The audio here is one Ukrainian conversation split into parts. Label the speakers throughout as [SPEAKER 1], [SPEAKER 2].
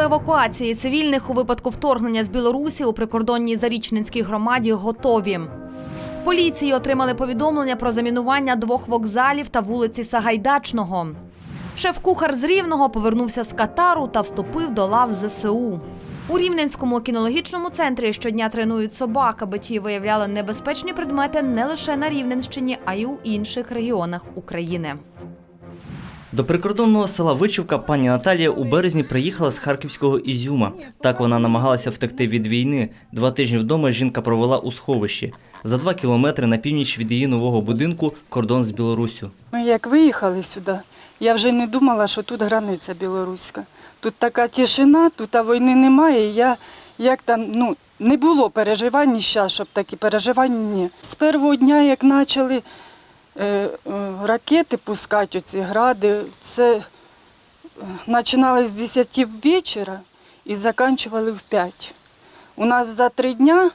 [SPEAKER 1] евакуації цивільних у випадку вторгнення з Білорусі у прикордонній Зарічненській громаді готові. В поліції отримали повідомлення про замінування двох вокзалів та вулиці Сагайдачного. Шеф-кухар з Рівного повернувся з Катару та вступив до лав ЗСУ. У Рівненському кінологічному центрі щодня тренують собак, аби ті виявляли небезпечні предмети не лише на Рівненщині, а й у інших регіонах України.
[SPEAKER 2] До прикордонного села Вичівка пані Наталія у березні приїхала з харківського Ізюма. Так вона намагалася втекти від війни. Два тижні вдома жінка провела у сховищі. За два кілометри на північ від її нового будинку кордон з Білоруссю.
[SPEAKER 3] Ми як виїхали сюди, я вже не думала, що тут границя білоруська. Тут така тишина, тут війни немає. Я як там ну не було переживань ще, щоб такі переживань ні. З першого дня, як почали ракети пускати, оці гради, це е, починали з 10 вечора і закінчували в 5. У нас за три дня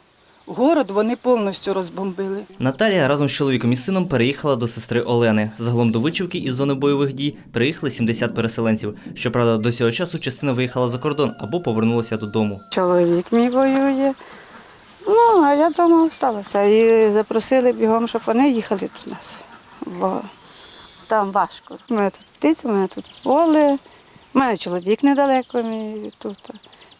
[SPEAKER 3] город вони повністю розбомбили.
[SPEAKER 2] Наталія разом з чоловіком і сином переїхала до сестри Олени. Загалом до Вичівки із зони бойових дій приїхали 70 переселенців. Щоправда, до цього часу частина виїхала за кордон або повернулася додому.
[SPEAKER 4] Чоловік мій воює. Ну, а я вдома залишилася. І запросили бігом, щоб вони їхали до нас. Бо там важко. У мене тут птиця, у мене тут поле, у мене чоловік недалеко мій тут.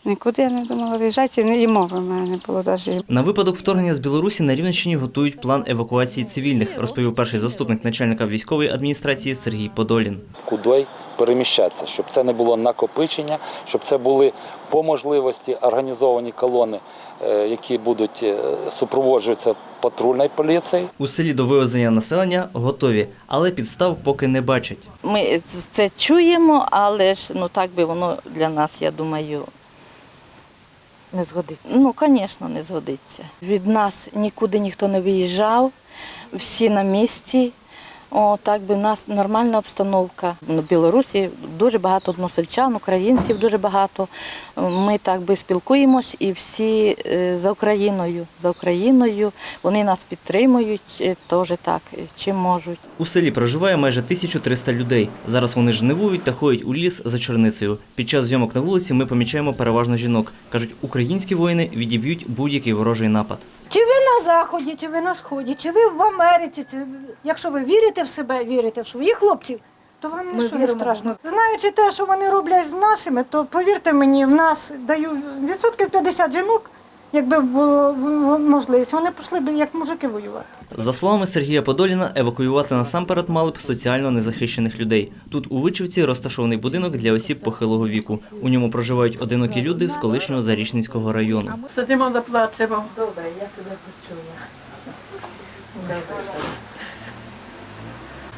[SPEAKER 4] Нікуди я не думала виїжджати, і мови в мене не було навіть.
[SPEAKER 2] На випадок вторгнення з Білорусі на Рівненщині готують план евакуації цивільних, розповів перший заступник начальника військової адміністрації Сергій Подолін.
[SPEAKER 5] куди переміщатися, щоб це не було накопичення, щоб це були по можливості організовані колони, е, які будуть е, супроводжуватися патрульною поліцією.
[SPEAKER 2] У селі до вивезення населення готові, але підстав поки не бачать.
[SPEAKER 6] Ми це чуємо, але ж ну так би воно для нас, я думаю, не згодиться. Ну, звісно, не згодиться. Від нас нікуди ніхто не виїжджав, всі на місці. О, так би в нас нормальна обстановка. В Білорусі дуже багато односельчан, українців дуже багато. Ми так би спілкуємось і всі е, за Україною. За Україною вони нас підтримують е, теж так, е, чим можуть.
[SPEAKER 2] У селі проживає майже 1300 людей. Зараз вони жнивують та ходять у ліс за чорницею. Під час зйомок на вулиці ми помічаємо переважно жінок. кажуть, українські воїни відіб'ють будь-який ворожий напад.
[SPEAKER 7] Чи ви на Заході, чи ви на Сході, чи ви в Америці, чи якщо ви вірите в себе, вірите в своїх хлопців, то вам нічого не страшно. Знаючи те, що вони роблять з нашими, то повірте мені, в нас даю відсотків 50 жінок, якби було можливість, вони пішли б як мужики воювати.
[SPEAKER 2] За словами Сергія Подоліна, евакуювати насамперед мали б соціально незахищених людей. Тут у Вичівці розташований будинок для осіб похилого віку. У ньому проживають одинокі люди з колишнього Зарічненського району.
[SPEAKER 4] Сидимо заплачемо.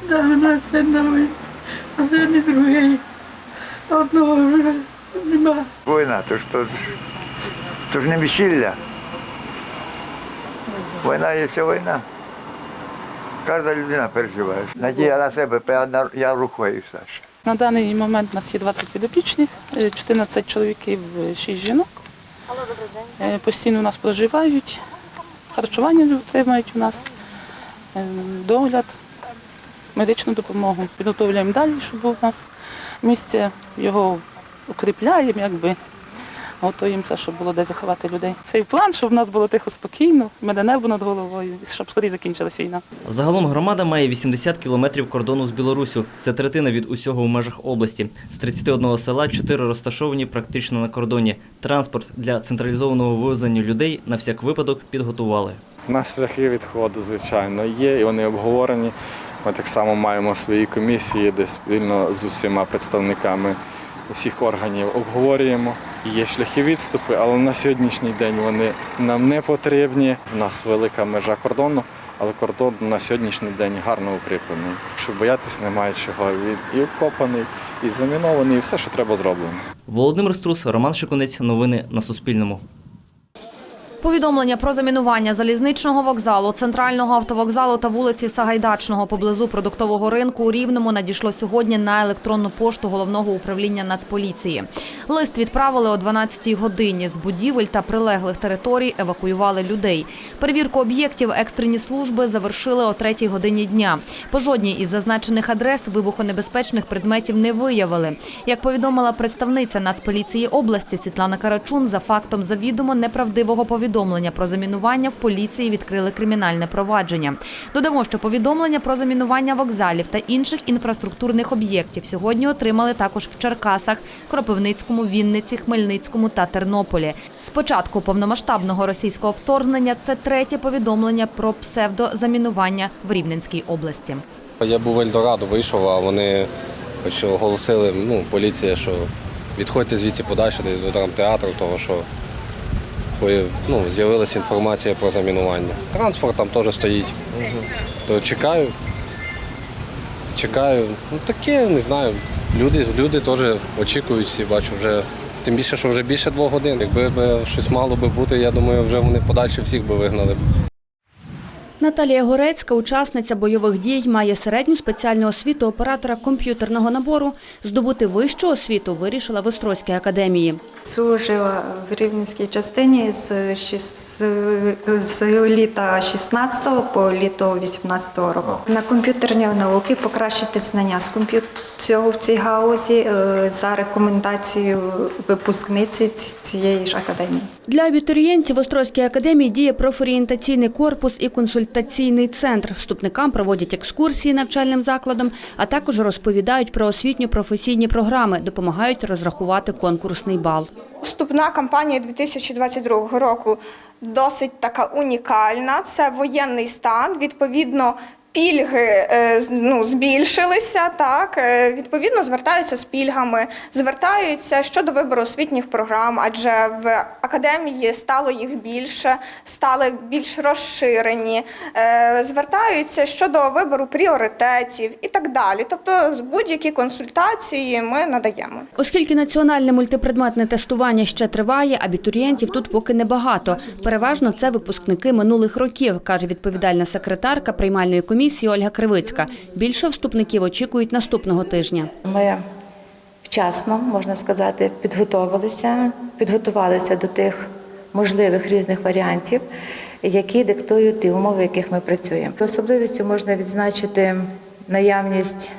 [SPEAKER 4] Да, у нас все новий, а це не другий. Одного вже нема.
[SPEAKER 8] Війна, то ж то, ж- не весілля. Війна є вся війна. Кожна людина переживає. Надія на себе, я, рухаюся.
[SPEAKER 9] На даний момент у нас є 20 підопічних, е, 14 чоловіків, е, 6 жінок. Е, Постійно у нас проживають, харчування отримають у нас, е, догляд, медичну допомогу. Підготовлюємо далі, щоб у нас місце, його укріпляємо, якби. Готуємося, щоб було де заховати людей. Цей план, щоб в нас було тихо спокійно, мене небо над головою, і щоб скоріше закінчилась війна.
[SPEAKER 2] Загалом громада має 80 кілометрів кордону з Білоруссю. Це третина від усього в межах області. З 31 села 4 розташовані практично на кордоні. Транспорт для централізованого вивезення людей на всяк випадок підготували.
[SPEAKER 10] У нас шляхи відходу, звичайно, є, і вони обговорені. Ми так само маємо свої комісії, де спільно з усіма представниками усіх органів обговорюємо. Є шляхи відступи, але на сьогоднішній день вони нам не потрібні. У нас велика межа кордону, але кордон на сьогоднішній день гарно укріплений. Якщо боятись немає чого. Він і вкопаний, і замінований, і все, що треба зроблено.
[SPEAKER 2] Володимир Струс, Роман Шикунець. Новини на Суспільному.
[SPEAKER 1] Повідомлення про замінування залізничного вокзалу, центрального автовокзалу та вулиці Сагайдачного поблизу продуктового ринку у Рівному надійшло сьогодні на електронну пошту головного управління Нацполіції. Лист відправили о 12-й годині. З будівель та прилеглих територій евакуювали людей. Перевірку об'єктів екстрені служби завершили о 3-й годині дня. По жодній із зазначених адрес вибухонебезпечних предметів не виявили. Як повідомила представниця Нацполіції області Світлана Карачун, за фактом завідомо неправдивого повідомлення про замінування в поліції відкрили кримінальне провадження. Додамо, що повідомлення про замінування вокзалів та інших інфраструктурних об'єктів сьогодні отримали також в Черкасах, Кропивницькому, Вінниці, Хмельницькому та Тернополі. З початку повномасштабного російського вторгнення це третє повідомлення про псевдозамінування в Рівненській області.
[SPEAKER 11] Я був в Ельдорадо, вийшов, а вони хоч оголосили, ну, поліція, що відходьте звідси подальше, десь до драмтеатру, того що ну, з'явилася інформація про замінування. Транспорт там теж стоїть. То чекаю. Чекаю. Ну таке, не знаю. Люди, люди теж очікують всі, бачу вже. Тим більше, що вже більше двох годин. Якби щось мало би бути, я думаю, вже вони подальше всіх би вигнали.
[SPEAKER 12] Наталія Горецька, учасниця бойових дій, має середню спеціальну освіту оператора комп'ютерного набору. Здобути вищу освіту вирішила в Острозькій академії.
[SPEAKER 13] Служила в Рівненській частині з, шіс- з, з літа 16 по літо 18 року. На комп'ютерні науки покращити знання з цього в цій гаузі е, за рекомендацією випускниці цієї ж академії.
[SPEAKER 12] Для абітурієнтів Острозькій академії діє профорієнтаційний корпус і консультаційний центр. Вступникам проводять екскурсії навчальним закладом, а також розповідають про освітньо-професійні програми, допомагають розрахувати конкурсний бал.
[SPEAKER 14] Вступна кампанія 2022 року досить така унікальна. Це воєнний стан. Відповідно, пільги е, ну, збільшилися. Так Е, відповідно звертаються з пільгами, звертаються щодо вибору освітніх програм, адже в академії стало їх більше, стали більш розширені. Е, Звертаються щодо вибору пріоритетів і так далі. Тобто, будь-які консультації ми надаємо.
[SPEAKER 12] Оскільки національне мультипредметне тестування ще триває, абітурієнтів тут поки небагато. Переважно це випускники минулих років, каже відповідальна секретарка приймальної комісії Ольга Кривицька. Більше вступників очікують наступного тижня.
[SPEAKER 6] Ми вчасно, можна сказати, підготувалися, підготувалися до тих можливих різних варіантів, які диктують ті умови, в яких ми працюємо. Особливістю можна відзначити наявність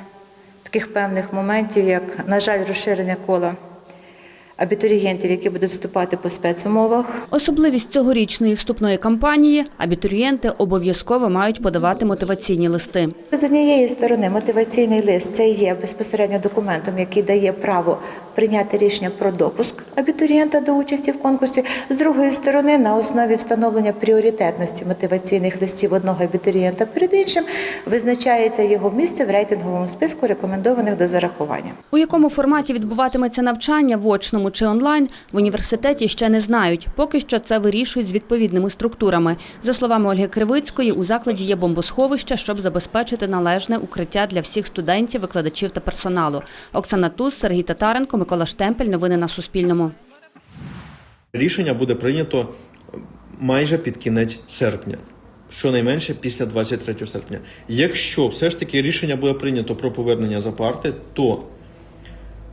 [SPEAKER 6] таких певних моментів, як, на жаль, розширення кола абітурієнтів, які будуть вступати по спецумовах.
[SPEAKER 12] Особливість цьогорічної вступної кампанії – абітурієнти обов'язково мають подавати мотиваційні листи.
[SPEAKER 6] З однієї сторони, мотиваційний лист це є безпосередньо документом, який дає право прийняти рішення про допуск абітурієнта до участі в конкурсі. З другої сторони, на основі встановлення пріоритетності мотиваційних листів одного абітурієнта перед іншим визначається його місце в рейтинговому списку рекомендованих до зарахування.
[SPEAKER 12] У якому форматі відбуватиметься навчання в очному чи онлайн, в університеті ще не знають. Поки що це вирішують з відповідними структурами. За словами Ольги Кривицької, у закладі є бомбосховище, щоб забезпечити належне укриття для всіх студентів, викладачів та персоналу. Оксана Туз, Сергій Татаренко, Микола Штемпель. Новини на Суспільному.
[SPEAKER 15] Рішення буде прийнято майже під кінець серпня, щонайменше після 23 серпня. Якщо все ж таки рішення буде прийнято про повернення за парти, то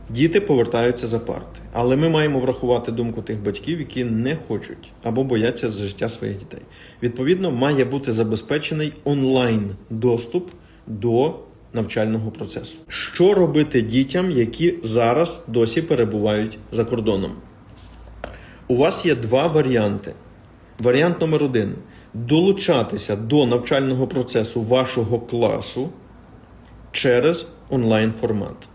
[SPEAKER 15] діти повертаються за парти. Але ми маємо врахувати думку тих батьків, які не хочуть або бояться за життя своїх дітей. Відповідно, має бути забезпечений онлайн доступ до навчального процесу. Що робити дітям, які зараз досі перебувають за кордоном? У вас є два варіанти. Варіант номер один долучатися до навчального процесу вашого класу через онлайн формат.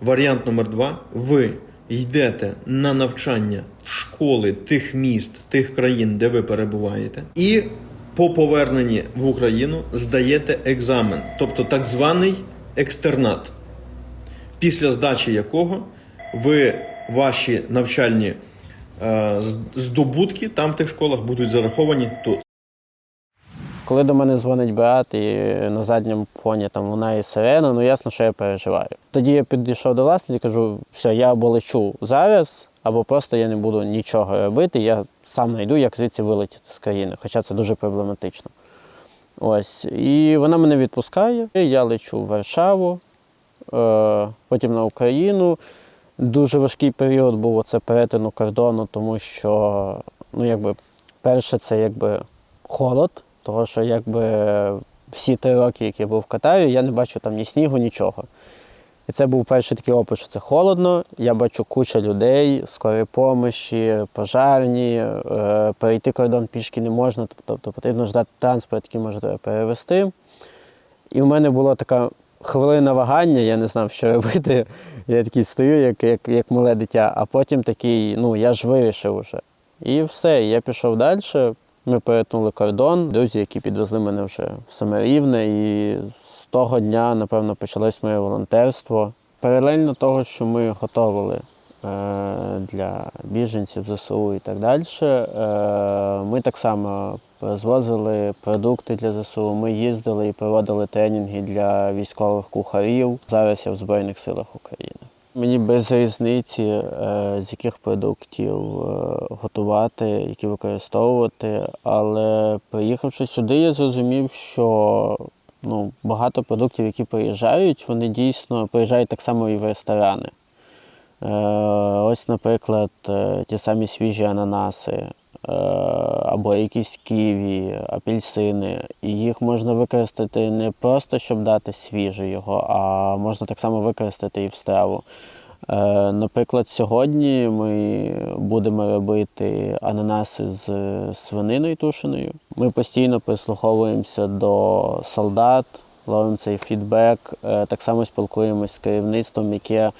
[SPEAKER 15] Варіант номер два ви йдете на навчання в школи тих міст, тих країн, де ви перебуваєте, і по поверненні в Україну здаєте екзамен, тобто так званий екстернат, після здачі якого ви ваші навчальні е, здобутки там в тих школах будуть зараховані тут.
[SPEAKER 16] Коли до мене дзвонить Беат і на задньому фоні там лунає сирена, ну ясно, що я переживаю. Тоді я підійшов до власника і кажу, все, я або лечу зараз, або просто я не буду нічого робити, я сам знайду, як звідси вилетіти з країни, хоча це дуже проблематично. Ось. І вона мене відпускає. Я лечу в Варшаву, е, потім на Україну. Дуже важкий період був оце перетину кордону, тому що, ну, якби, перше, це якби холод, тому що якби всі три роки, які я був в Катарі, я не бачу там ні снігу, нічого. І це був перший такий опит, що це холодно. Я бачу куча людей, скорої помощі, пожарні, е, перейти кордон пішки не можна, тобто потрібно ждати транспорт, який може тебе перевезти. І в мене була така хвилина вагання, я не знав, що робити. Я такий стою, як, як, як мале дитя, а потім такий, ну я ж вирішив уже. І все, я пішов далі. Ми перетнули кордон, друзі, які підвезли мене вже в саме рівне. І того дня, напевно, почалось моє волонтерство. Паралельно того, що ми готували е, для біженців ЗСУ і так далі, е, ми так само розвозили продукти для ЗСУ. Ми їздили і проводили тренінги для військових кухарів. Зараз я в Збройних силах України. Мені без різниці, е, з яких продуктів готувати, які використовувати. Але приїхавши сюди, я зрозумів, що ну, багато продуктів, які приїжджають, вони дійсно приїжджають так само і в ресторани. Е, Ось, наприклад, е, ті самі свіжі ананаси е, або якісь ківі, апельсини. І їх можна використати не просто, щоб дати свіже його, а можна так само використати і в страву. Е, Наприклад, сьогодні ми будемо робити ананаси з свининою тушеною. Ми постійно прислуховуємося до солдат, ловимо цей фідбек, е, так само спілкуємося з керівництвом, яке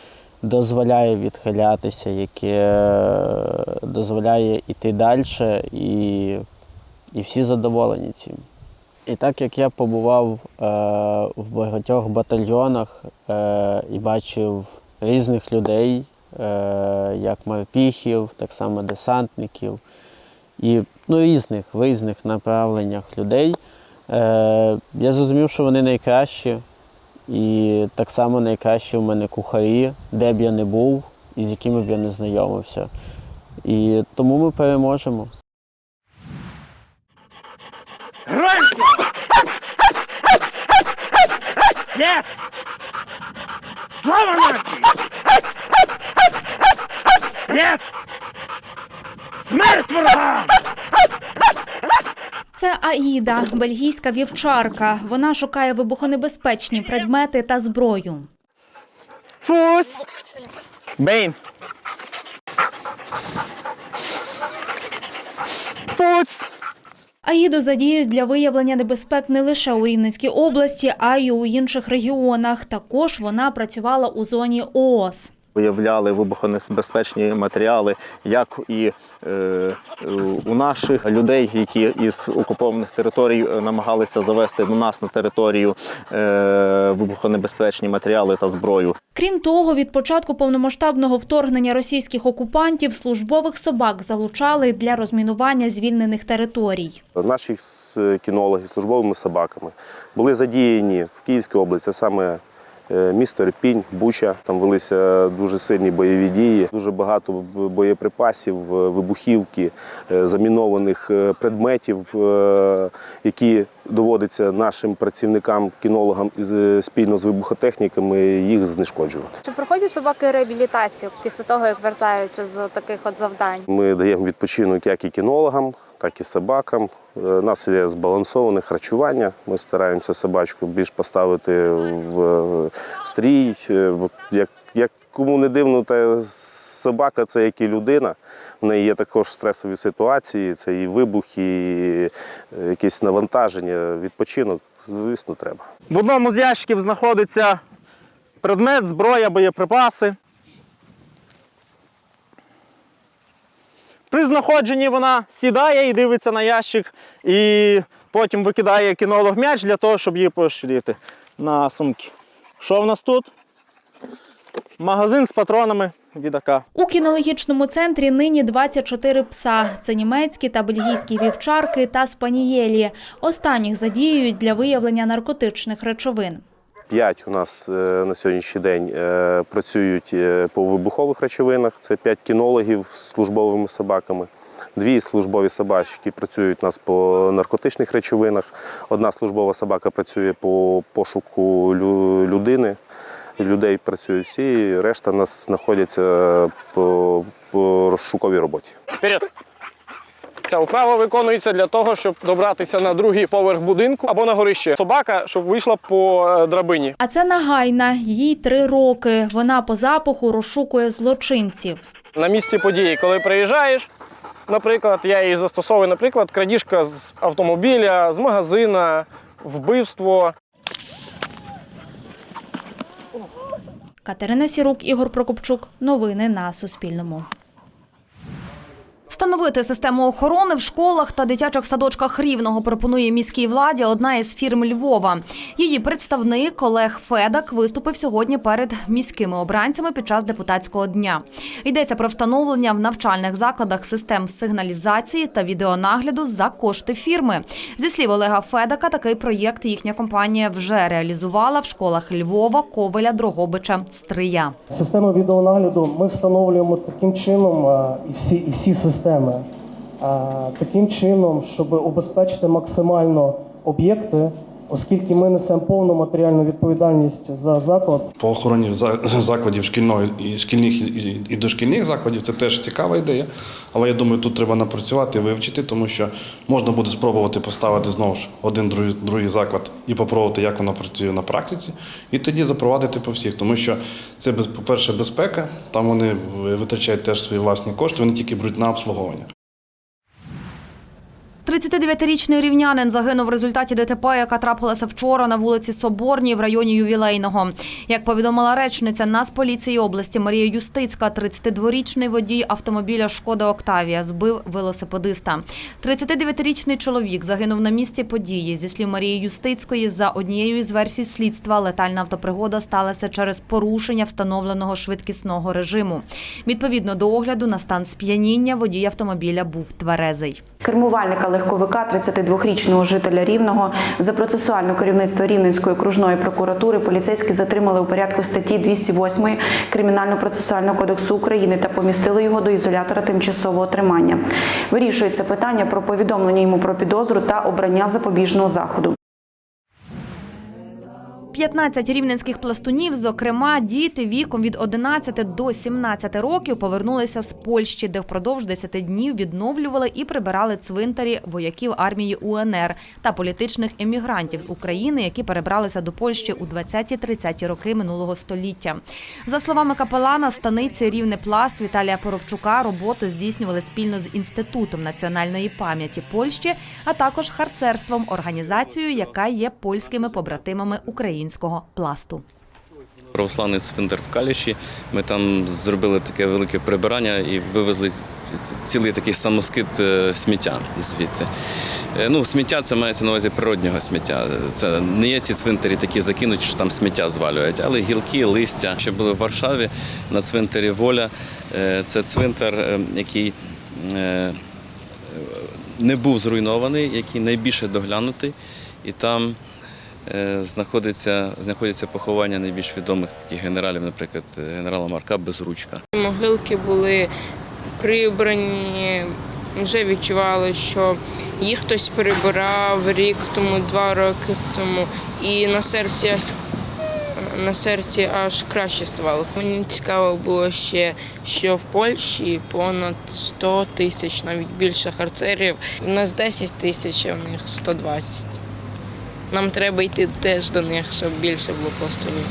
[SPEAKER 16] дозволяє відхилятися, яке е, дозволяє йти далі, і, і всі задоволені цим. І так як я побував е, в багатьох батальйонах е, і бачив різних людей, е, як морпіхів, так само десантників, і ну, різних, в різних направленнях людей, е, я зрозумів, що вони найкращі. І так само найкращі в мене кухарі, де б я не був і з якими б я не знайомився. І тому ми переможемо.
[SPEAKER 17] Нет! Слава нації! Нет! Смерть ворогам!
[SPEAKER 18] Це Аїда, бельгійська вівчарка. Вона шукає вибухонебезпечні предмети та зброю.
[SPEAKER 17] Фус! Бейн! Фус!
[SPEAKER 18] Аїду задіють для виявлення небезпек не лише у Рівненській області, а й у інших регіонах. Також вона працювала у зоні ООС.
[SPEAKER 19] Виявляли вибухонебезпечні матеріали, як і е, у наших людей, які із окупованих територій е, намагалися завести до нас на територію е, вибухонебезпечні матеріали та зброю.
[SPEAKER 18] Крім того, від початку повномасштабного вторгнення російських окупантів службових собак залучали для розмінування звільнених територій.
[SPEAKER 20] Наші кінологи службовими собаками були задіяні в Київській області, а саме місто Репінь, Буча. Там велися дуже сильні бойові дії, дуже багато боєприпасів, е, вибухівки, е, замінованих е, предметів, е, які доводиться нашим працівникам, кінологам е, спільно з вибухотехніками їх знешкоджувати.
[SPEAKER 21] Чи проходять собаки реабілітацію після того, як вертаються з таких от завдань?
[SPEAKER 20] Ми даємо відпочинок як і кінологам, так і собакам. Е, У нас є збалансоване харчування. Ми стараємося собачку більш поставити в е, стрій. Е, Як, як кому не дивно, та собака це як і людина. В неї є також стресові ситуації, це і вибух, і якесь навантаження, відпочинок, звісно, треба.
[SPEAKER 17] В одному з ящиків знаходиться предмет, зброя, боєприпаси. При знаходженні вона сідає і дивиться на ящик, і потім викидає кінолог м'яч для того, щоб її поширити на сумки. Що в нас тут? Магазин з патронами від АК.
[SPEAKER 18] У кінологічному центрі нині 24 пса. Це німецькі та бельгійські вівчарки та спанієлі. Останніх задіюють для виявлення наркотичних речовин.
[SPEAKER 20] П'ять у нас е, на сьогоднішній день е, працюють е, по вибухових речовинах. Це п'ять кінологів з службовими собаками. Дві службові собачки працюють у нас по наркотичних речовинах. Одна службова собака працює по пошуку людини. Людей працюють всі, решта нас знаходяться по розшуковій роботі.
[SPEAKER 17] Вперед! Ця вправа виконується для того, щоб добратися на другий поверх будинку або на горище. Собака, щоб вийшла по е, драбині.
[SPEAKER 18] А це нагайна, їй три роки. Вона по запаху розшукує злочинців.
[SPEAKER 17] На місці події, коли приїжджаєш, наприклад, я її застосовую, наприклад, крадіжка з автомобіля, з магазина, вбивство.
[SPEAKER 18] Катерина Сірук, Ігор Прокопчук. Новини на Суспільному.
[SPEAKER 1] Встановити систему охорони в школах та дитячих садочках рівного пропонує міській владі одна із фірм Львова. Її представник Олег Федак виступив сьогодні перед міськими обранцями під час депутатського дня. Йдеться про встановлення в навчальних закладах систем сигналізації та відеонагляду за кошти фірми. Зі слів Олега Федака, такий проєкт їхня компанія вже реалізувала в школах Львова, Ковеля, Дрогобича, Стрия.
[SPEAKER 22] Систему відеонагляду ми встановлюємо таким чином і всі, і всі системи а, таким чином, щоб убезпечити максимально об'єкти, оскільки ми несемо повну матеріальну відповідальність за заклад.
[SPEAKER 23] По охороні за- закладів шкільної і шкільних і- дошкільних закладів це теж цікава ідея. Але я думаю, тут треба напрацювати, вивчити, тому що можна буде спробувати поставити знову ж один другий, другий заклад і попробувати, як воно працює на практиці, і тоді запровадити по всіх. Тому що це без- по-перше, безпека, там вони витрачають теж свої власні кошти, вони тільки беруть на обслуговування.
[SPEAKER 1] 39-річний рівнянин загинув в результаті ДТП, яка трапилася вчора на вулиці Соборній в районі Ювілейного. Як повідомила речниця Нацполіції області Марія Юстицька, 32-річний водій автомобіля Шкода Октавія збив велосипедиста. 39-річний чоловік загинув на місці події. Зі слів Марії Юстицької, за однією із версій слідства, летальна автопригода сталася через порушення встановленого швидкісного режиму. Відповідно до огляду на стан сп'яніння, водій автомобіля був тверезий.
[SPEAKER 24] Кермувальника легковика 32-річного жителя Рівного за процесуальне керівництво Рівненської окружної прокуратури поліцейські затримали у порядку статті 208 Кримінально-процесуального кодексу України та помістили його до ізолятора тимчасового тримання. Вирішується питання про повідомлення йому про підозру та обрання запобіжного заходу.
[SPEAKER 1] 15 рівненських пластунів, зокрема діти віком від 11 до 17 років, повернулися з Польщі, де впродовж 10 днів відновлювали і прибирали цвинтарі вояків армії УНР та політичних емігрантів з України, які перебралися до Польщі у 20-30 роки минулого століття. За словами капелана станиці Рівне Пласт Віталія Поровчука, роботу здійснювали спільно з інститутом національної пам'яті Польщі, а також харцерством організацією, яка є польськими побратимами українського пласту.
[SPEAKER 25] Православний цвинтар в Каліші. Ми там зробили таке велике прибирання і вивезли цілий такий самоскид е, сміття звідти. Е, Ну, сміття це мається на увазі природнього сміття. Це не є ці цвинтарі такі закинуті, що там сміття звалюють, але гілки, листя. Ще були в Варшаві на цвинтарі Воля. Е, Це цвинтар, який не був зруйнований, який найбільше доглянутий. І там знаходиться, знаходяться поховання найбільш відомих таких генералів, наприклад, генерала Марка Безручка.
[SPEAKER 26] Могилки були прибрані, вже відчували, що їх хтось прибирав рік тому, два роки тому, і на серці на серці аж краще ставало. Мені цікаво було ще, що в Польщі понад 100 тисяч, навіть більше харцерів. У нас 10 тисяч, а в них 120. Нам треба йти теж до них, щоб більше було пластунів.